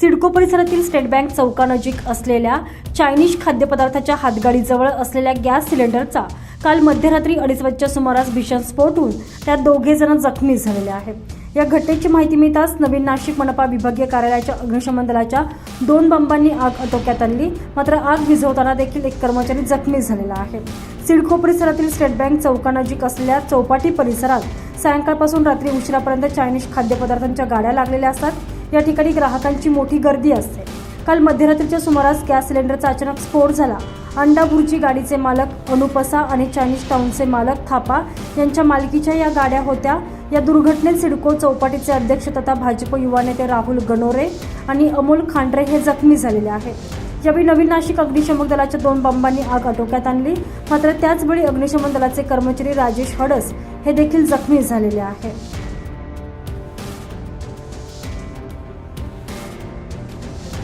सिडको परिसरातील state bank चौकानजीक असलेल्या Chinese खाद्यपदार्थाच्या हातगाडीजवळ असलेल्या गॅस सिलेंडरचा काल मध्यरात्री अडीच वाजच्या सुमारास भीषण स्फोट होऊन त्यात दोघे जण जखमी झालेले आहेत. या घटनेची माहिती मिळताच नवीन नाशिक मनपा विभागीय कार्यालयाच्या अग्निशमन दलाच्या दोन बंबांनी आग आटोक्यात आणली. मात्र आग विझवताना देखील एक कर्मचारी जखमी झालेला आहे. सिडको परिसरातील स्टेट बँक चौकानजीक असलेल्या चौपाटी परिसरात सायंकाळपासून रात्री उशिरापर्यंत चायनीज खाद्यपदार्थांच्या गाड्या लागलेल्या असतात. या ठिकाणी ग्राहकांची मोठी गर्दी असते. काल मध्यरात्रीच्या सुमारास गॅस सिलेंडरचा अचानक स्फोट झाला. अंडापूरची गाडीचे मालक अनुपसा आणि चायनीज टाउनचे मालक थापा यांच्या मालकीच्या या गाड्या होत्या. या दुर्घटनेत सिडको चौपाटीचे अध्यक्ष तथा भाजप युवा नेते राहुल गणोरे आणि अमोल खांडरे हे जखमी झालेले आहेत. यावेळी नवीन नाशिक अग्निशमक दलाच्या दोन बंबांनी आग आटोक्यात आणली. मात्र त्याचवेळी अग्निशमन दलाचे कर्मचारी राजेश हडस हे देखील जखमी झालेले आहेत.